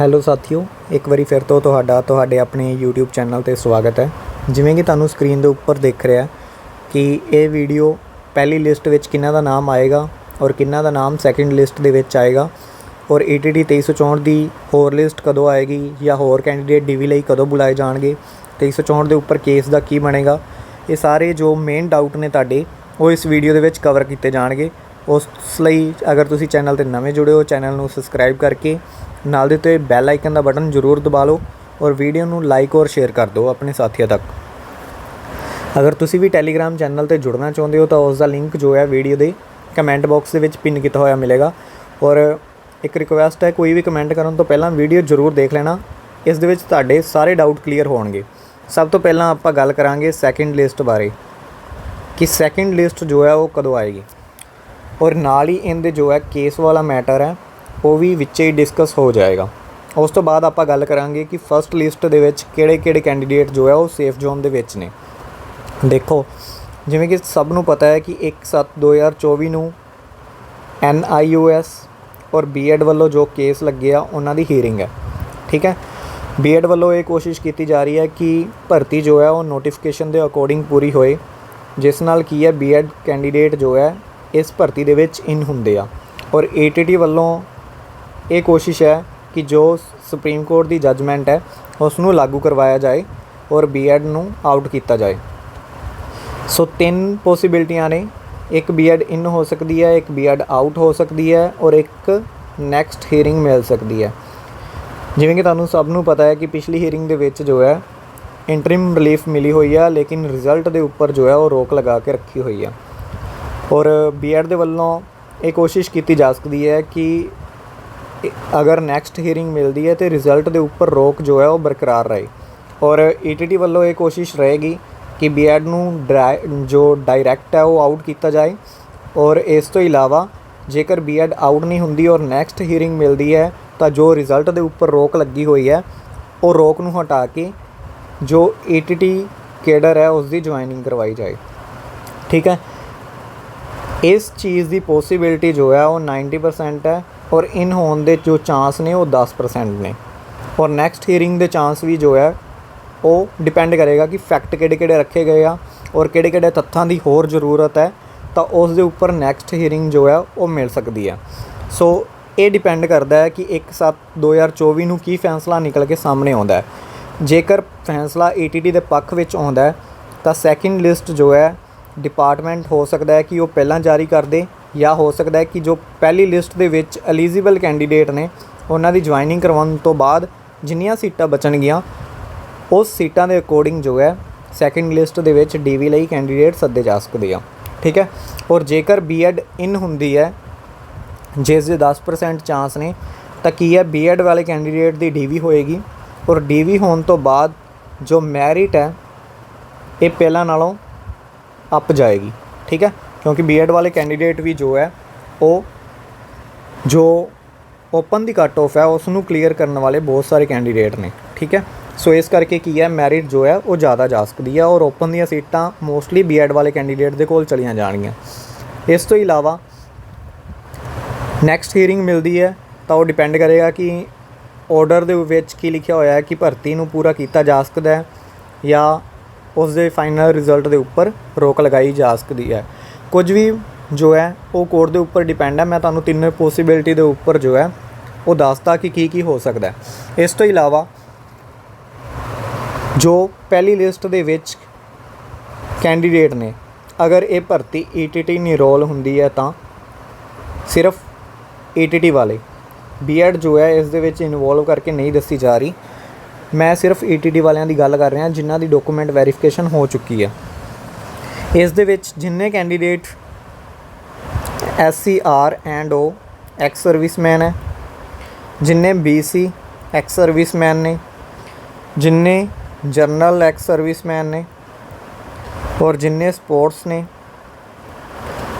Hello ਸਾਥੀਓ, ਇੱਕ ਵਾਰੀ ਫਿਰ ਤੋਂ ਤੁਹਾਡਾ, ਤੁਹਾਡੇ ਆਪਣੇ YouTube ਚੈਨਲ ਤੇ ਸਵਾਗਤ ਹੈ। ਜਿਵੇਂ ਕਿ ਤੁਹਾਨੂੰ ਸਕਰੀਨ ਦੇ ਉੱਪਰ ਦਿਖ ਰਿਹਾ ਕਿ ਇਹ ਵੀਡੀਓ ਪਹਿਲੀ ਲਿਸਟ ਵਿੱਚ ਕਿਹਨਾਂ ਦਾ ਨਾਮ ਆਏਗਾ ਔਰ ਕਿਹਨਾਂ ਦਾ ਨਾਮ ਸੈਕਿੰਡ ਲਿਸਟ ਦੇ ਵਿੱਚ ਆਏਗਾ ਔਰ E ETT 2364 ਦੀ ਹੋਰ ਲਿਸਟ ਕਦੋਂ ਆਏਗੀ ਜਾਂ ਹੋਰ ਕੈਂਡੀਡੇਟ ਡੀਵੀ ਲਈ ਕਦੋਂ ਬੁਲਾਏ ਜਾਣਗੇ 2364 ਦੇ ਉੱਪਰ ਕੇਸ ਦਾ ਕੀ ਬਣੇਗਾ, ਇਹ ਸਾਰੇ ਜੋ ਮੇਨ ਡਾਊਟ ਨੇ ਤੁਹਾਡੇ, ਉਹ ਇਸ ਵੀਡੀਓ ਦੇ ਵਿੱਚ ਕਵਰ ਕੀਤੇ ਜਾਣਗੇ। ਉਸ ਲਈ ਅਗਰ ਤੁਸੀਂ ਚੈਨਲ ਤੇ ਨਵੇਂ ਜੁੜੇ ਹੋ, ਚੈਨਲ ਨੂੰ ਸਬਸਕ੍ਰਾਈਬ ਕਰਕੇ ਨਾਲ ਦੇ ਉੱਤੇ ਬੈਲ ਆਈਕਨ ਦਾ ਬਟਨ ਜ਼ਰੂਰ ਦਬਾ ਲਓ ਔਰ ਵੀਡੀਓ ਨੂੰ ਲਾਈਕ ਔਰ ਸ਼ੇਅਰ ਕਰ ਦਿਓ ਆਪਣੇ ਸਾਥੀਆਂ ਤੱਕ। ਅਗਰ ਤੁਸੀਂ ਵੀ ਟੈਲੀਗ੍ਰਾਮ ਚੈਨਲ ਤੇ ਜੁੜਨਾ ਚਾਹੁੰਦੇ ਹੋ ਤਾਂ ਉਸ ਦਾ ਲਿੰਕ ਜੋ ਹੈ ਵੀਡੀਓ ਦੇ ਕਮੈਂਟ ਬਾਕਸ ਦੇ ਵਿੱਚ ਪਿਨ ਕੀਤਾ ਹੋਇਆ ਮਿਲੇਗਾ। ਔਰ ਇੱਕ ਰਿਕੁਐਸਟ ਹੈ, ਕੋਈ ਵੀ ਕਮੈਂਟ ਕਰਨ ਤੋਂ ਪਹਿਲਾਂ ਵੀਡੀਓ ਜ਼ਰੂਰ ਦੇਖ ਲੈਣਾ। ਇਸ ਦੇ ਵਿੱਚ ਤੁਹਾਡੇ ਸਾਰੇ ਡਾਊਟ ਕਲੀਅਰ ਹੋਣਗੇ। ਸਭ ਤੋਂ ਪਹਿਲਾਂ ਆਪਾਂ ਗੱਲ ਕਰਾਂਗੇ ਸੈਕਿੰਡ ਲਿਸਟ ਬਾਰੇ ਕਿ ਸੈਕਿੰਡ ਲਿਸਟ ਜੋ ਹੈ ਉਹ ਕਦੋਂ ਆਏਗੀ? ਔਰ ਨਾਲ ਹੀ ਇਹਦੇ ਜੋ ਹੈ ਕੇਸ ਵਾਲਾ ਮੈਟਰ ਹੈ, ਉਹ ਵੀ ਵਿੱਚੇ ਹੀ ਡਿਸਕਸ ਹੋ ਜਾਏਗਾ। ਉਸ ਤੋਂ ਬਾਅਦ ਆਪਾਂ ਗੱਲ ਕਰਾਂਗੇ ਕਿ ਫਰਸਟ ਲਿਸਟ ਦੇ ਵਿੱਚ ਕਿਹੜੇ ਕਿਹੜੇ ਕੈਂਡੀਡੇਟ ਜੋ ਹੈ ਉਹ ਸੇਫ ਜ਼ੋਨ ਦੇ ਵਿੱਚ ਨੇ। ਦੇਖੋ, ਜਿਵੇਂ ਕਿ ਸਭ ਨੂੰ ਪਤਾ ਹੈ ਕਿ 1/7/2024 ਨੂੰ NIOS ਔਰ ਬੀਐਡ ਵੱਲੋਂ ਜੋ ਕੇਸ ਲੱਗੇ ਆ, ਉਹਨਾਂ ਦੀ ਹੀਅਰਿੰਗ ਹੈ। ਠੀਕ ਹੈ? ਬੀਐਡ ਵੱਲੋਂ ਇਹ ਕੋਸ਼ਿਸ਼ ਕੀਤੀ ਜਾ ਰਹੀ ਹੈ ਕਿ ਭਰਤੀ ਜੋ ਹੈ ਉਹ ਨੋਟੀਫਿਕੇਸ਼ਨ ਦੇ ਅਕੋਰਡਿੰਗ ਪੂਰੀ ਹੋਏ, ਜਿਸ ਨਾਲ ਕੀ ਹੈ ਬੀਐਡ ਕੈਂਡੀਡੇਟ ਜੋ ਹੈ ਇਸ ਭਰਤੀ ਦੇ ਵਿੱਚ ਇਨ ਹੁੰਦੇ ਆ। ਔਰ ATT ਵੱਲੋਂ ਇਹ ਕੋਸ਼ਿਸ਼ ਹੈ ਕਿ ਜੋ ਸੁਪਰੀਮ ਕੋਰਟ ਦੀ ਜੱਜਮੈਂਟ ਹੈ ਉਸ ਨੂੰ ਲਾਗੂ ਕਰਵਾਇਆ ਜਾਏ ਔਰ ਬੀਐਡ ਨੂੰ ਆਊਟ ਕੀਤਾ ਜਾਏ। ਸੋ ਤਿੰਨ ਪੋਸੀਬਿਲਟੀਆਂ ਨੇ। ਇੱਕ ਬੀਐਡ ਇਨ ਹੋ ਸਕਦੀ ਹੈ, ਇੱਕ ਬੀਐਡ ਆਊਟ ਹੋ ਸਕਦੀ ਹੈ ਔਰ ਇੱਕ ਨੈਕਸਟ ਹੀਅਰਿੰਗ ਮਿਲ ਸਕਦੀ ਹੈ। ਜਿਵੇਂ ਕਿ ਤੁਹਾਨੂੰ ਸਭ ਨੂੰ ਪਤਾ ਹੈ ਕਿ ਪਿਛਲੀ ਹੀਅਰਿੰਗ ਦੇ ਵਿੱਚ ਜੋ ਹੈ ਇੰਟਰਿਮ ਰਿਲੀਫ ਮਿਲੀ ਹੋਈ ਹੈ ਲੇਕਿਨ ਰਿਜ਼ਲਟ ਦੇ ਉੱਪਰ ਜੋ ਹੈ, ਉਹ ਰੋਕ ਲਗਾ ਕੇ ਰੱਖੀ ਹੋਈ ਹੈ ਔਰ ਬੀਐਡ ਦੇ ਵੱਲੋਂ ਇਹ ਕੋਸ਼ਿਸ਼ ਕੀਤੀ ਜਾ ਸਕਦੀ ਹੈ ਕਿ ਅਗਰ ਨੈਕਸਟ ਹੀਅਰਿੰਗ ਮਿਲਦੀ ਹੈ ਤੇ ਰਿਜ਼ਲਟ ਦੇ ਉੱਪਰ ਰੋਕ ਜੋ ਹੈ ਉਹ ਬਰਕਰਾਰ ਰਹੇ। ਔਰ ਈਟੀਟੀ ਵੱਲੋਂ ਇਹ ਕੋਸ਼ਿਸ਼ ਰਹੇਗੀ ਕਿ ਬੀਐਡ ਨੂੰ ਡਰਾ- ਜੋ ਡਾਇਰੈਕਟ ਹੈ ਉਹ ਆਊਟ ਕੀਤਾ ਜਾਏ। ਔਰ ਇਸ ਤੋਂ ਇਲਾਵਾ ਜੇਕਰ ਬੀਐਡ ਆਊਟ ਨਹੀਂ ਹੁੰਦੀ ਔਰ ਨੈਕਸਟ ਹੀਅਰਿੰਗ ਮਿਲਦੀ ਹੈ, ਤਾਂ ਜੋ ਰਿਜ਼ਲਟ ਦੇ ਉੱਪਰ ਰੋਕ ਲੱਗੀ ਹੋਈ ਹੈ, ਉਹ ਰੋਕ ਨੂੰ ਹਟਾ ਕੇ ਜੋ ਈਟੀਟੀ ਕੇਡਰ ਹੈ ਉਸ ਦੀ ਜੁਆਇਨਿੰਗ ਕਰਵਾਈ ਜਾਏ। ਠੀਕ ਹੈ? ਇਸ ਚੀਜ਼ ਦੀ ਪੋਸੀਬਿਲਿਟੀ ਜੋ ਹੈ ਉਹ 90% ਹੈ ਔਰ ਇਨ ਹੋਣ ਦੇ ਜੋ ਚਾਂਸ ਨੇ ਉਹ 10% ਨੇ। ਔਰ ਨੈਕਸਟ ਹੀਅਰਿੰਗ ਦੇ ਚਾਂਸ ਵੀ ਜੋ ਹੈ ਉਹ ਡਿਪੈਂਡ ਕਰੇਗਾ ਕਿ ਫੈਕਟ ਕਿਹੜੇ ਕਿਹੜੇ ਰੱਖੇ ਗਏ ਆ ਔਰ ਕਿਹੜੇ ਕਿਹੜੇ ਤੱਥਾਂ ਦੀ ਹੋਰ ਜ਼ਰੂਰਤ ਹੈ ਤਾਂ ਉਸ ਦੇ ਉੱਪਰ ਨੈਕਸਟ ਹੀਅਰਿੰਗ ਜੋ ਹੈ ਉਹ ਮਿਲ ਸਕਦੀ ਹੈ। ਸੋ ਇਹ ਡਿਪੈਂਡ ਕਰਦਾ ਹੈ ਕਿ 1/7/2024 ਨੂੰ ਕੀ ਫੈਸਲਾ ਨਿਕਲ ਕੇ ਸਾਹਮਣੇ ਆਉਂਦਾ ਹੈ। ਜੇਕਰ ਫੈਸਲਾ ਏਟੀਟੀ ਦੇ ਪੱਖ ਵਿੱਚ ਆਉਂਦਾ ਹੈ ਤਾਂ ਸੈਕਿੰਡ ਲਿਸਟ ਜੋ ਹੈ ਡਿਪਾਰਟਮੈਂਟ ਹੋ ਸਕਦਾ ਹੈ ਕਿ ਉਹ ਪਹਿਲਾਂ ਜਾਰੀ ਕਰ ਦੇ ਜਾਂ ਹੋ ਸਕਦਾ ਹੈ ਕਿ ਜੋ ਪਹਿਲੀ ਲਿਸਟ ਦੇ ਵਿੱਚ ਐਲੀਜੀਬਲ ਕੈਂਡੀਡੇਟ ਨੇ, ਉਹਨਾਂ ਦੀ ਜੁਆਇਨਿੰਗ ਕਰਵਾਉਣ ਤੋਂ ਬਾਅਦ ਜਿੰਨੀਆਂ ਸੀਟਾਂ ਬਚਣਗੀਆਂ, ਉਸ ਸੀਟਾਂ ਦੇ ਅਕੋਰਡਿੰਗ ਜੋ ਹੈ ਸੈਕਿੰਡ ਲਿਸਟ ਦੇ ਵਿੱਚ ਡੀਵੀ ਲਈ ਕੈਂਡੀਡੇਟ ਸੱਦੇ ਜਾ ਸਕਦੇ ਆ। ਠੀਕ ਹੈ? ਔਰ ਜੇਕਰ ਬੀਐਡ ਇਨ ਹੁੰਦੀ ਹੈ, ਜਿਸ ਦੇ 10% ਚਾਂਸ ਨੇ, ਤਾਂ ਕੀ ਹੈ? ਬੀਐਡ ਵਾਲੇ ਕੈਂਡੀਡੇਟ ਦੀ ਡੀਵੀ ਹੋਏਗੀ। ਔਰ ਡੀਵੀ ਹੋਣ ਤੋਂ ਬਾਅਦ ਜੋ ਮੈਰਿਟ ਹੈ, ਇਹ ਪਹਿਲਾਂ ਨਾਲੋਂ ਅਪ ਜਾਏਗੀ, ਠੀਕ ਹੈ? ਕਿਉਂਕਿ ਬੀਐਡ ਵਾਲੇ ਕੈਂਡੀਡੇਟ ਵੀ ਜੋ ਹੈ, ਉਹ ਜੋ ਓਪਨ ਦੀ ਕੱਟ ਆਫ ਹੈ ਉਸ ਨੂੰ ਕਲੀਅਰ ਕਰਨ ਵਾਲੇ ਬਹੁਤ ਸਾਰੇ ਕੈਂਡੀਡੇਟ ਨੇ, ਠੀਕ ਹੈ? ਸੋ ਇਸ ਕਰਕੇ ਕੀ ਹੈ ਮੈਰਿਟ ਜੋ ਹੈ, ਉਹ ਜ਼ਿਆਦਾ ਜਾ ਸਕਦੀ ਹੈ ਔਰ ਓਪਨ ਦੀਆਂ ਸੀਟਾਂ ਮੋਸਟਲੀ ਬੀਐਡ ਵਾਲੇ ਕੈਂਡੀਡੇਟ ਦੇ ਕੋਲ ਚਲੀਆਂ ਜਾਣਗੀਆਂ। ਇਸ ਤੋਂ ਇਲਾਵਾ ਨੈਕਸਟ ਹੀਅਰਿੰਗ ਮਿਲਦੀ ਹੈ, ਤਾਂ ਉਹ ਡਿਪੈਂਡ ਕਰੇਗਾ ਕਿ ਆਰਡਰ ਦੇ ਵਿੱਚ ਕੀ ਲਿਖਿਆ ਹੋਇਆ ਹੈ, ਕਿ ਭਰਤੀ ਨੂੰ ਪੂਰਾ ਕੀਤਾ ਜਾ ਸਕਦਾ ਹੈ ਜਾਂ ਉਸ ਦੇ ਫਾਈਨਲ ਰਿਜ਼ਲਟ ਦੇ ਉੱਪਰ ਰੋਕ ਲਗਾਈ ਜਾ ਸਕਦੀ ਹੈ। ਕੁਝ ਵੀ ਜੋ ਹੈ, ਉਹ ਕੋਰਟ ਦੇ ਉੱਪਰ ਡਿਪੈਂਡ ਹੈ। ਮੈਂ ਤੁਹਾਨੂੰ ਤਿੰਨ ਪੋਸੀਬਿਲਿਟੀ ਦੇ ਉੱਪਰ ਜੋ ਹੈ, ਉਹ ਦੱਸਦਾ ਕਿ ਕੀ ਕੀ ਹੋ ਸਕਦਾ ਇਸ ਤੋਂ ਇਲਾਵਾ ਜੋ ਪਹਿਲੀ ਲਿਸਟ ਦੇ ਵਿੱਚ ਕੈਂਡੀਡੇਟ ਨੇ, ਅਗਰ ਇਹ ਭਰਤੀ ਈਟੀਟੀ ਨਿਰੋਲ ਹੁੰਦੀ ਹੈ ਤਾਂ ਸਿਰਫ ਈਟੀਟੀ ਵਾਲੇ। ਬੀਐਡ ਜੋ ਹੈ, ਇਸ ਦੇ ਵਿੱਚ ਇਨਵੋਲਵ ਕਰਕੇ ਨਹੀਂ ਦੱਸੀ ਜਾ ਰਹੀ। ਮੈਂ ਸਿਰਫ ਈਟੀਟੀ ਵਾਲਿਆਂ ਦੀ ਗੱਲ ਕਰ ਰਿਹਾ, ਜਿਨ੍ਹਾਂ ਦੀ ਡਾਕੂਮੈਂਟ ਵੈਰੀਫਿਕੇਸ਼ਨ ਹੋ ਚੁੱਕੀ ਹੈ। ਇਸ ਦੇ ਵਿੱਚ ਜਿੰਨੇ candidate S C R and O ex servicemen ਹੈ, ਜਿੰਨੇ ਬੀ ਸੀ ਐਕਸ ਸਰਵਿਸਮੈਨ ਨੇ, ਜਿੰਨੇ ਜਨਰਲ ਐਕਸ ਸਰਵਿਸਮੈਨ ਨੇ, ਔਰ ਜਿੰਨੇ ਸਪੋਰਟਸ ਨੇ,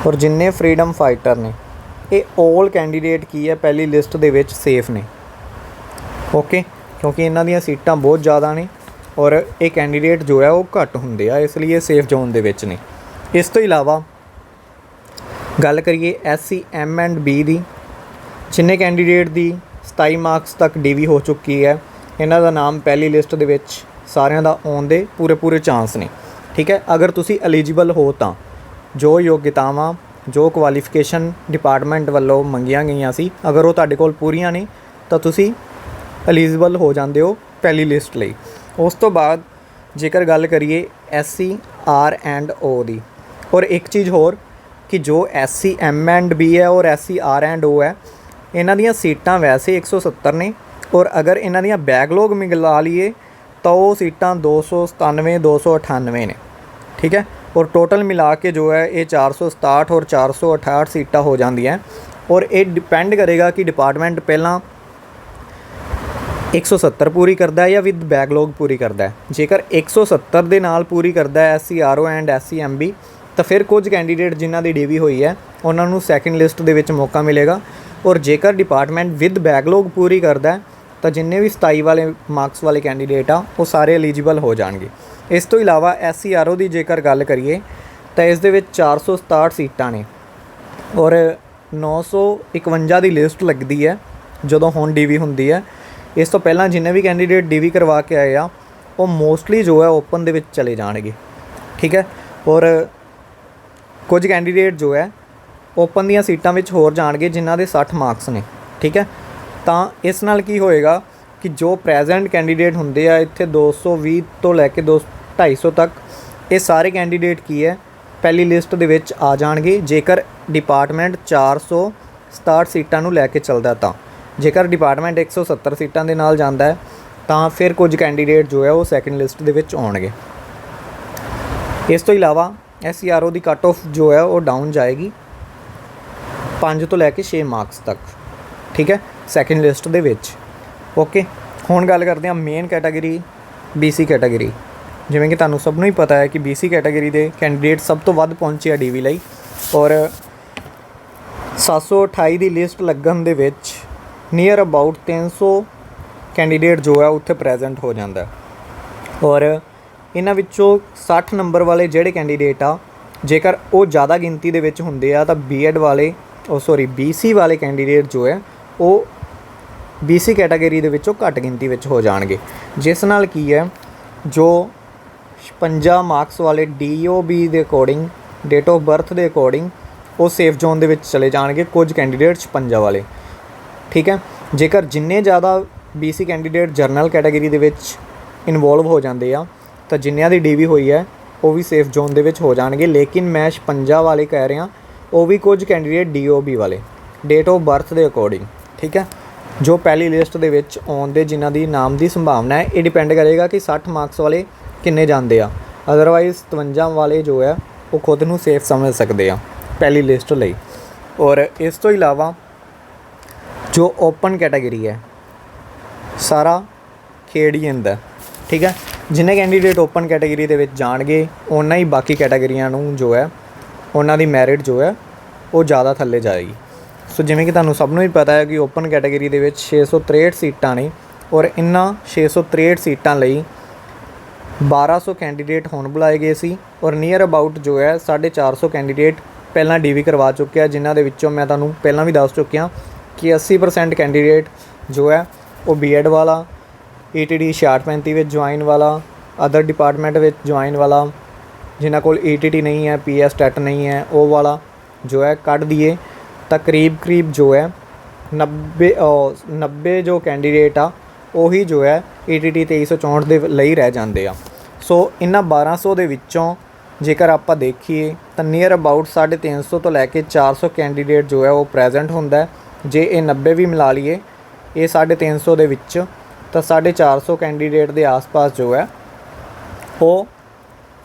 ਔਰ ਜਿੰਨੇ ਫਰੀडम ਫਾਈਟਰ ਨੇ, ਇਹ 올 ਕੈਂਡੀਡੇਟ ਕੀ ਹੈ? ਪਹਿਲੀ ਲਿਸਟ ਦੇ ਵਿੱਚ ਸੇਫ ਨੇ। ਓਕੇ ਕਿਉਂਕਿ ਇਹਨਾਂ ਦੀਆਂ ਸੀਟਾਂ ਬਹੁਤ ਜ਼ਿਆਦਾ ਨੇ ਔਰ ਇਹ ਕੈਂਡੀਡੇਟ ਜੋ ਹੈ ਉਹ ਘੱਟ ਹੁੰਦੇ ਆ, ਇਸ ਲਈ ਇਹ ਸੇਫ ਜ਼ੋਨ ਦੇ ਵਿੱਚ ਨੇ। ਇਸ ਤੋਂ ਇਲਾਵਾ ਗੱਲ ਕਰੀਏ S C M and B ਦੀ, ਜਿੰਨੇ ਕੈਂਡੀਡੇਟ ਦੀ 27 ਮਾਰਕਸ ਤੱਕ ਡੀਵੀ ਹੋ ਚੁੱਕੀ ਹੈ, ਇਹਨਾਂ ਦਾ ਨਾਮ ਪਹਿਲੀ ਲਿਸਟ ਦੇ ਵਿੱਚ ਸਾਰਿਆਂ ਦਾ ਆਉਣ ਦੇ ਪੂਰੇ ਪੂਰੇ ਚਾਂਸ ਨੇ। ਠੀਕ ਹੈ, ਅਗਰ ਤੁਸੀਂ ਐਲੀਜੀਬਲ ਹੋ ਤਾਂ ਜੋ ਯੋਗਤਾਵਾਂ, ਜੋ ਕੁਆਲੀਫਿਕੇਸ਼ਨ ਡਿਪਾਰਟਮੈਂਟ ਵੱਲੋਂ ਮੰਗੀਆਂ ਗਈਆਂ ਸੀ, ਅਗਰ ਉਹ ਤੁਹਾਡੇ ਕੋਲ ਪੂਰੀਆਂ ਨੇ, ਤਾਂ ਤੁਸੀਂ ਐਲੀਜੀਬਲ ਹੋ ਜਾਂਦੇ ਹੋ ਪਹਿਲੀ ਲਿਸਟ ਲਈ। ਉਸ ਤੋਂ ਬਾਅਦ ਜੇਕਰ ਗੱਲ ਕਰੀਏ ਐਸਸੀ ਆਰ ਐਂਡ ਓ ਦੀ, ਔਰ ਇੱਕ ਚੀਜ਼ ਹੋਰ ਕਿ ਜੋ ਐਸਸੀ ਐਮ ਐਂਡ ਬੀ ਹੈ ਔਰ ਐਸਸੀ ਆਰ ਐਂਡ ਓ ਹੈ, ਇਹਨਾਂ ਦੀਆਂ ਸੀਟਾਂ ਵੈਸੇ 170 ਨੇ, ਔਰ ਅਗਰ ਇਹਨਾਂ ਦੀਆਂ ਬੈਕਲੌਗ ਮਿਲਾ ਲਈਏ, ਤਾਂ ਉਹ ਸੀਟਾਂ 297 298 ਨੇ। ਠੀਕ ਹੈ? ਔਰ ਟੋਟਲ ਮਿਲਾ ਕੇ ਜੋ ਹੈ, ਇਹ 467 ਔਰ 468 ਸੀਟਾਂ ਹੋ ਜਾਂਦੀਆਂ, ਔਰ ਇਹ ਡਿਪੈਂਡ ਕਰੇਗਾ ਕਿ ਡਿਪਾਰਟਮੈਂਟ ਪਹਿਲਾਂ 170 ਪੂਰੀ ਕਰਦਾ ਹੈ ਜਾਂ ਵਿਦ ਬੈਕਲੌਗ ਪੂਰੀ ਕਰਦਾ ਹੈ? ਜੇਕਰ 170 ਦੇ ਨਾਲ ਪੂਰੀ ਕਰਦਾ ਹੈ ਐਸਸੀਆਰਓ ਐਂਡ ਐਸਸੀਐਮਬੀ ਤਾਂ ਫਿਰ ਕੁਝ ਕੈਂਡੀਡੇਟ ਜਿਨ੍ਹਾਂ ਦੀ ਡੀਵੀ ਹੋਈ ਹੈ, ਉਹਨਾਂ ਨੂੰ ਸੈਕਿੰਡ ਲਿਸਟ ਦੇ ਵਿੱਚ ਮੌਕਾ ਮਿਲੇਗਾ। ਔਰ ਜੇਕਰ ਡਿਪਾਰਟਮੈਂਟ ਵਿਦ ਬੈਕਲੌਗ ਪੂਰੀ ਕਰਦਾ ਹੈ, ਤਾਂ ਜਿੰਨੇ ਵੀ 27 ਵਾਲੇ ਮਾਰਕਸ ਵਾਲੇ ਕੈਂਡੀਡੇਟ ਆ, ਉਹ ਸਾਰੇ ਐਲੀਜੀਬਲ ਹੋ ਜਾਣਗੇ। ਇਸ ਤੋਂ ਇਲਾਵਾ ਐਸਸੀਆਰਓ ਦੀ ਜੇਕਰ ਗੱਲ ਕਰੀਏ, ਤਾਂ ਇਸ ਦੇ ਵਿੱਚ 467 ਸੀਟਾਂ ਨੇ। ਔਰ 951 ਦੀ ਲਿਸਟ ਲੱਗਦੀ ਹੈ, ਜਦੋਂ ਹੁਣ ਡੀਵੀ ਹੁੰਦੀ ਹੈ। ਇਸ ਤੋਂ ਪਹਿਲਾਂ ਜਿੰਨੇ ਵੀ ਕੈਂਡੀਡੇਟ ਡੀਵੀ ਕਰਵਾ ਕੇ ਆਏ ਆ, ਉਹ ਮੋਸਟਲੀ ਜੋ ਹੈ ਓਪਨ ਦੇ ਵਿੱਚ ਚਲੇ ਜਾਣਗੇ। ਠੀਕ ਹੈ? ਔਰ ਕੁਝ ਕੈਂਡੀਡੇਟ ਜੋ ਹੈ ਓਪਨ ਦੀਆਂ ਸੀਟਾਂ ਵਿੱਚ ਹੋਰ ਜਾਣਗੇ ਜਿਨ੍ਹਾਂ ਦੇ 60 ਮਾਰਕਸ ਨੇ। ਠੀਕ ਹੈ? ਤਾਂ ਇਸ ਨਾਲ ਕੀ ਹੋਏਗਾ ਕਿ ਜੋ ਪ੍ਰੈਜ਼ੈਂਟ ਕੈਂਡੀਡੇਟ ਹੁੰਦੇ ਆ ਇੱਥੇ 220 ਤੋਂ ਲੈ ਕੇ 2 250 ਤੱਕ, ਇਹ ਸਾਰੇ ਕੈਂਡੀਡੇਟ ਕੀ ਹੈ? ਪਹਿਲੀ ਲਿਸਟ ਦੇ ਵਿੱਚ ਆ ਜਾਣਗੇ। ਜੇਕਰ ਡਿਪਾਰਟਮੈਂਟ 467 ਸੀਟਾਂ ਨੂੰ ਲੈ ਕੇ ਚੱਲਦਾ ਤਾਂ। ਜੇਕਰ ਡਿਪਾਰਟਮੈਂਟ 170 ਸੀਟਾਂ ਦੇ ਨਾਲ ਜਾਂਦਾ ਹੈ, ਤਾਂ ਫਿਰ ਕੁਝ ਕੈਂਡੀਡੇਟ ਜੋ ਹੈ ਉਹ ਸੈਕੰਡ ਲਿਸਟ ਦੇ ਵਿੱਚ ਆਉਣਗੇ। ਇਸ ਤੋਂ ਇਲਾਵਾ ਐਸਸੀਆਰਓ ਦੀ ਕੱਟ ਆਫ ਜੋ ਹੈ ਉਹ ਡਾਊਨ ਜਾਏਗੀ 5 ਤੋਂ ਲੈ ਕੇ 6 ਮਾਰਕਸ ਤੱਕ, ਠੀਕ ਹੈ ਸੈਕੰਡ ਲਿਸਟ ਦੇ ਵਿੱਚ। ਓਕੇ ਹੁਣ ਗੱਲ ਕਰਦੇ ਹਾਂ ਮੇਨ ਕੈਟਾਗਰੀ BC ਕੈਟਾਗਰੀ ਜਿਵੇਂ ਕਿ ਤੁਹਾਨੂੰ ਸਭ ਨੂੰ ਹੀ ਪਤਾ ਹੈ ਕਿ BC ਕੈਟਾਗਰੀ ਦੇ ਕੈਂਡੀਡੇਟ ਸਭ ਤੋਂ ਵੱਧ ਪਹੁੰਚੇ ਆ ਡੀਵੀ ਲਈ ਔਰ 728 ਦੀ ਲਿਸਟ ਲੱਗਣ ਦੇ ਵਿੱਚ ਨੀਅਰ ਅਬਾਊਟ 300 ਕੈਂਡੀਡੇਟ ਜੋ ਹੈ ਉੱਥੇ ਪ੍ਰੈਜ਼ੈਂਟ ਹੋ ਜਾਂਦਾ ਔਰ ਇਹਨਾਂ ਵਿੱਚੋਂ 60 ਨੰਬਰ ਵਾਲੇ ਜਿਹੜੇ ਕੈਂਡੀਡੇਟ ਆ, ਜੇਕਰ ਉਹ ਜ਼ਿਆਦਾ ਗਿਣਤੀ ਦੇ ਵਿੱਚ ਹੁੰਦੇ ਆ ਤਾਂ ਬੀਐਡ ਵਾਲੇ, ਉਹ ਸੌਰੀ BC ਵਾਲੇ ਕੈਂਡੀਡੇਟ ਜੋ ਹੈ, ਉਹ BC ਕੈਟਾਗਰੀ ਦੇ ਵਿੱਚੋਂ ਘੱਟ ਗਿਣਤੀ ਵਿੱਚ ਹੋ ਜਾਣਗੇ। ਜਿਸ ਨਾਲ ਕੀ ਹੈ, ਜੋ 56 ਮਾਰਕਸ ਵਾਲੇ DOB ਦੇ ਅਕੋਰਡਿੰਗ ਡੇਟ ਆਫ ਬਰਥ ਦੇ ਅਕੋਰਡਿੰਗ ਉਹ ਸੇਫ ਜ਼ੋਨ ਦੇ ਵਿੱਚ ਚਲੇ ਜਾਣਗੇ। ਕੁਝ ਕੈਂਡੀਡੇਟ 56 ਵਾਲੇ। ਠੀਕ ਹੈ? ਜੇਕਰ ਜਿੰਨੇ ਜ਼ਿਆਦਾ BC ਕੈਂਡੀਡੇਟ ਜਰਨਲ ਕੈਟਾਗਰੀ ਦੇ ਵਿੱਚ ਇਨਵੋਲਵ ਹੋ ਜਾਂਦੇ ਆ, ਤਾਂ ਜਿੰਨਿਆਂ ਦੀ ਡੀਵੀ ਹੋਈ ਹੈ, ਉਹ ਵੀ ਸੇਫ ਜ਼ੋਨ ਦੇ ਵਿੱਚ ਹੋ ਜਾਣਗੇ। ਲੇਕਿਨ ਮੈਂ 56 ਵਾਲੇ ਕਹਿ ਰਿਹਾ, ਉਹ ਵੀ ਕੁਝ ਕੈਂਡੀਡੇਟ DOB ਵਾਲੇ। ਡੇਟ ਆਫ ਬਰਥ ਦੇ ਅਕੋਰਡਿੰਗ ਠੀਕ ਹੈ? ਜੋ ਪਹਿਲੀ ਲਿਸਟ ਦੇ ਵਿੱਚ ਆਉਣ ਦੇ ਜਿਨ੍ਹਾਂ ਦੀ ਨਾਮ ਦੀ ਸੰਭਾਵਨਾ ਹੈ, ਇਹ ਡਿਪੈਂਡ ਕਰੇਗਾ ਕਿ 60 ਮਾਰਕਸ ਵਾਲੇ ਕਿੰਨੇ ਜਾਂਦੇ ਆ। ਅਦਰਵਾਈਜ਼ 57 ਵਾਲੇ ਜੋ ਹੈ, ਉਹ ਖੁਦ ਨੂੰ ਸੇਫ ਸਮਝ ਸਕਦੇ ਆ, ਪਹਿਲੀ ਲਿਸਟ ਲਈ। ਔਰ ਇਸ ਤੋਂ ਇਲਾਵਾ ਜੋ ਓਪਨ ਕੈਟਾਗਰੀ ਹੈ, ਸਾਰਾ ਖੇਡ ਹੀ ਹੁੰਦਾ। ਠੀਕ ਹੈ? ਜਿੰਨੇ ਕੈਂਡੀਡੇਟ ਓਪਨ ਕੈਟਾਗਰੀ ਦੇ ਵਿੱਚ ਜਾਣਗੇ ਉਹਨਾਂ ਹੀ ਬਾਕੀ ਕੈਟਾਗਰੀਆਂ ਨੂੰ ਜੋ ਹੈ ਉਹਨਾਂ ਦੀ ਮੈਰਿਟ ਜੋ ਹੈ, ਉਹ ਜ਼ਿਆਦਾ ਥੱਲੇ ਜਾਏਗੀ। ਸੋ ਜਿਵੇਂ ਕਿ ਤੁਹਾਨੂੰ ਸਭ ਨੂੰ ਹੀ ਪਤਾ ਹੈ ਕਿ ਓਪਨ ਕੈਟਾਗਰੀ ਦੇ ਵਿੱਚ 663 ਸੀਟਾਂ ਨੇ ਔਰ ਇਨ੍ਹਾਂ 663 ਸੀਟਾਂ ਲਈ 1200 ਕੈਂਡੀਡੇਟ ਹੁਣ ਬੁਲਾਏ ਗਏ ਸੀ ਔਰ ਨੀਅਰ ਅਬਾਊਟ ਜੋ ਹੈ 450 ਕੈਂਡੀਡੇਟ ਪਹਿਲਾਂ ਡੀਵੀ ਕਰਵਾ ਚੁੱਕਿਆ, ਜਿਨ੍ਹਾਂ ਦੇ ਵਿੱਚੋਂ ਮੈਂ ਤੁਹਾਨੂੰ ਪਹਿਲਾਂ ਵੀ ਦੱਸ ਚੁੱਕਿਆ ਕਿ 80% ਕੈਂਡੀਡੇਟ ਜੋ ਹੈ ਉਹ ਬੀਐਡ ਵਾਲਾ ETD 6635 ਵਿੱਚ ਜੁਆਇਨ ਵਾਲਾ ਅਦਰ ਡਿਪਾਰਟਮੈਂਟ ਵਿੱਚ ਜੁਆਇਨ ਵਾਲਾ, ਜਿਨ੍ਹਾਂ ਕੋਲ ETT ਨਹੀਂ ਹੈ ਪੀਐਸ ਟੈਟ ਨਹੀਂ ਹੈ, ਉਹ ਵਾਲਾ ਜੋ ਹੈ ਕੱਢ ਦਈਏ। ਤਾਂ ਕਰੀਬ ਕਰੀਬ ਜੋ ਹੈ 90 ਅਹ 90 ਜੋ ਕੈਂਡੀਡੇਟ ਆ, ਉਹੀ ਜੋ ਹੈ ETT 2364 ਦੇ ਲਈ ਰਹਿ ਜਾਂਦੇ ਆ। ਸੋ ਇਹਨਾਂ 1200 ਦੇ ਵਿੱਚੋਂ ਜੇਕਰ ਆਪਾਂ ਦੇਖੀਏ, ਤਾਂ ਨੀਅਰ ਅਬਾਊਟ 350 ਤੋਂ ਲੈ ਕੇ 400 ਕੈਂਡੀਡੇਟ ਜੋ ਹੈ ਉਹ ਪ੍ਰੈਜ਼ੈਂਟ ਹੁੰਦਾ ਹੈ। ਜੇ ਇਹ 90 ਵੀ ਮਿਲਾ ਲਈਏ, ਇਹ 350 ਦੇ ਵਿੱਚ, ਤਾਂ 450 ਕੈਂਡੀਡੇਟ ਦੇ ਆਸ-ਪਾਸ ਜੋ ਹੈ, ਉਹ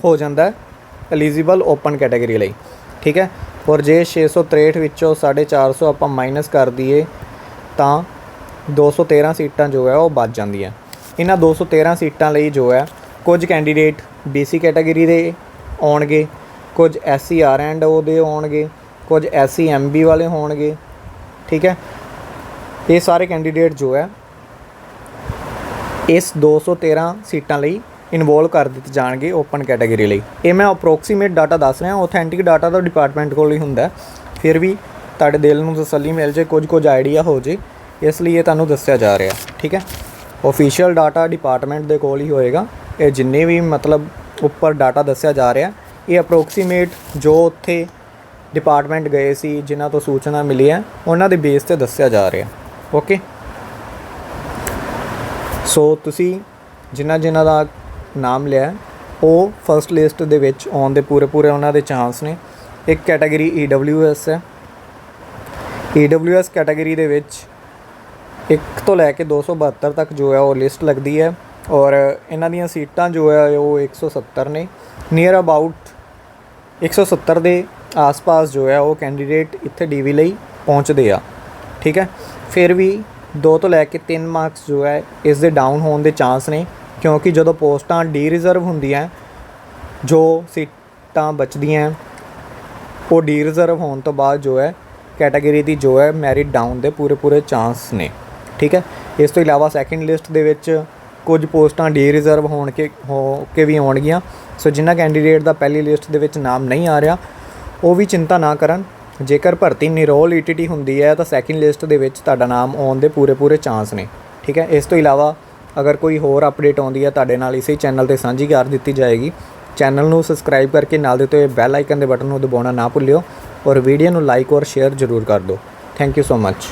ਹੋ ਜਾਂਦਾ ਐਲੀਜੀਬਲ ਓਪਨ ਕੈਟਾਗਰੀ ਲਈ, ਠੀਕ ਹੈ? ਔਰ ਜੇ 663 ਵਿੱਚੋਂ 450 ਆਪਾਂ ਮਾਈਨਸ ਕਰ ਦਈਏ, ਤਾਂ 213 ਸੀਟਾਂ ਜੋ ਹੈ, ਉਹ ਬਚ ਜਾਂਦੀਆਂ। ਇਹਨਾਂ 213 ਸੀਟਾਂ ਲਈ ਜੋ ਹੈ, ਕੁਝ ਕੈਂਡੀਡੇਟ BC ਕੈਟਾਗਰੀ ਦੇ ਆਉਣਗੇ, ਕੁਝ SC ਆਰ ਐਂਡ ਓ ਦੇ ਆਉਣਗੇ, ਕੁਝ SC MB ਵਾਲੇ ਹੋਣਗੇ ਠੀਕ ਹੈ? ਇਹ ਸਾਰੇ ਕੈਂਡੀਡੇਟ ਜੋ ਹੈ, ਇਸ 213 ਸੀਟਾਂ ਲਈ ਇਨਵੋਲਵ ਕਰ ਦਿੱਤੇ ਜਾਣਗੇ ਓਪਨ ਕੈਟਾਗਰੀ ਲਈ। ਇਹ ਮੈਂ ਅਪਰੋਕਸੀਮੇਟ ਡਾਟਾ ਦੱਸ ਰਿਹਾ ਆਥੈਂਟਿਕ ਡਾਟਾ ਤਾਂ ਡਿਪਾਰਟਮੈਂਟ ਕੋਲ ਹੀ ਹੁੰਦਾ ਫਿਰ ਵੀ ਤੁਹਾਡੇ ਦਿਲ ਨੂੰ ਤਸੱਲੀ ਮਿਲ ਜੇ ਕੁਝ ਕੁਝ ਆਈਡੀਆ ਹੋ ਜੇ, ਇਸ ਲਈ ਇਹ ਤੁਹਾਨੂੰ ਦੱਸਿਆ ਜਾ ਰਿਹਾ, ਠੀਕ ਹੈ? ਆਫੀਸ਼ੀਅਲ ਡਾਟਾ ਡਿਪਾਰਟਮੈਂਟ ਦੇ ਕੋਲ ਹੀ ਹੋਏਗਾ। ਇਹ ਜਿੰਨੇ ਵੀ ਮਤਲਬ ਉੱਪਰ ਡਾਟਾ ਦੱਸਿਆ ਜਾ ਰਿਹਾ, ਇਹ ਅਪਰੋਕਸੀਮੇਟ ਜੋ ਉੱਥੇ ਡਿਪਾਰਟਮੈਂਟ ਗਏ ਸੀ, ਜਿਨ੍ਹਾਂ ਤੋਂ ਸੂਚਨਾ ਮਿਲੀ ਹੈ, ਉਹਨਾਂ ਦੇ ਬੇਸ ਤੇ ਦੱਸਿਆ ਜਾ ਰਿਹਾ ਓਕੇ ਸੋ ਤੁਸੀਂ ਜਿਨ੍ਹਾਂ ਜਿਨ੍ਹਾਂ ਦਾ ਨਾਮ ਲਿਆ ਉਹ ਫਰਸਟ ਲਿਸਟ ਦੇ ਵਿੱਚ ਆਉਣ ਦੇ ਪੂਰੇ ਪੂਰੇ ਉਹਨਾਂ ਦੇ ਚਾਂਸ ਨੇ। ਇੱਕ ਕੈਟਾਗਰੀ EWS ਹੈ। EWS ਕੈਟਾਗਰੀ ਦੇ ਵਿੱਚ 1 ਤੋਂ ਲੈ ਕੇ 272 ਤੱਕ ਜੋ ਹੈ, ਉਹ ਲਿਸਟ ਲੱਗਦੀ ਹੈ। ਔਰ ਇਹਨਾਂ ਦੀਆਂ ਸੀਟਾਂ ਜੋ ਹੈ, ਉਹ 170 ਨੇ। ਨੀਅਰ ਅਬਾਊਟ 170 ਦੇ ਆਸ-ਪਾਸ ਜੋ ਹੈ, ਉਹ ਕੈਂਡੀਡੇਟ ਇੱਥੇ ਡੀਵੀ ਲਈ ਪਹੁੰਚਦੇ ਆ। ਠੀਕ ਹੈ? ਫਿਰ ਵੀ 2 ਤੋਂ ਲੈ ਕੇ 3 ਮਾਰਕਸ ਜੋ ਹੈ, ਇਸ ਦੇ ਡਾਊਨ ਹੋਣ ਦੇ ਚਾਂਸ ਨੇ। ਕਿਉਂਕਿ ਜਦੋਂ ਪੋਸਟਾਂ ਡੀ ਰਿਜ਼ਰਵ ਹੁੰਦੀਆਂ ਜੋ ਸੀਟਾਂ ਬਚਦੀਆਂ ਉਹ ਡੀ ਰਿਜ਼ਰਵ ਹੋਣ ਤੋਂ ਬਾਅਦ ਜੋ ਹੈ ਕੈਟਾਗਰੀ ਦੀ ਜੋ ਹੈ ਮੈਰਿਟ ਡਾਊਨ ਦੇ ਪੂਰੇ ਪੂਰੇ ਚਾਂਸ ਨੇ। ਠੀਕ ਹੈ? ਇਸ ਤੋਂ ਇਲਾਵਾ ਸੈਕੰਡ ਲਿਸਟ ਦੇ ਵਿੱਚ ਕੁਝ ਪੋਸਟਾਂ ਡੀ ਰਿਜ਼ਰਵ ਹੋਣ ਕੇ, ਹੋ ਕੇ ਵੀ ਆਉਣਗੀਆਂ। ਸੋ ਜਿਨ੍ਹਾਂ ਕੈਂਡੀਡੇਟ ਦਾ ਪਹਿਲੀ ਲਿਸਟ ਦੇ ਵਿੱਚ ਨਾਮ ਨਹੀਂ ਆ ਰਿਹਾ ਉਹ ਵੀ ਚਿੰਤਾ ਨਾ ਕਰਨ। ਜੇਕਰ ਭਰਤੀ ਨਿਰੋਲ ਈਟੀਟੀ ਹੁੰਦੀ ਹੈ, ਤਾਂ ਸੈਕਿੰਡ ਲਿਸਟ ਦੇ ਵਿੱਚ ਤੁਹਾਡਾ ਨਾਮ ਆਉਣ ਦੇ ਪੂਰੇ ਪੂਰੇ ਚਾਂਸ ਨੇ। ਠੀਕ ਹੈ? ਇਸ ਤੋਂ ਇਲਾਵਾ ਅਗਰ ਕੋਈ ਹੋਰ ਅਪਡੇਟ ਆਉਂਦੀ ਹੈ, ਤੁਹਾਡੇ ਨਾਲ ਇਸੇ ਚੈਨਲ ਤੇ ਸਾਂਝੀ ਕਰ ਦਿੱਤੀ ਜਾਏਗੀ। ਚੈਨਲ ਨੂੰ ਸਬਸਕ੍ਰਾਈਬ ਕਰਕੇ ਨਾਲ ਦੇ ਉੱਤੇ ਬੈਲ ਆਈਕਨ ਦੇ ਬਟਨ ਨੂੰ ਦਬਾਉਣਾ ਨਾ ਭੁੱਲਿਓ ਔਰ ਵੀਡੀਓ ਨੂੰ ਲਾਈਕ ਔਰ ਸ਼ੇਅਰ ਜ਼ਰੂਰ ਕਰ ਦਿਓ। Thank you so much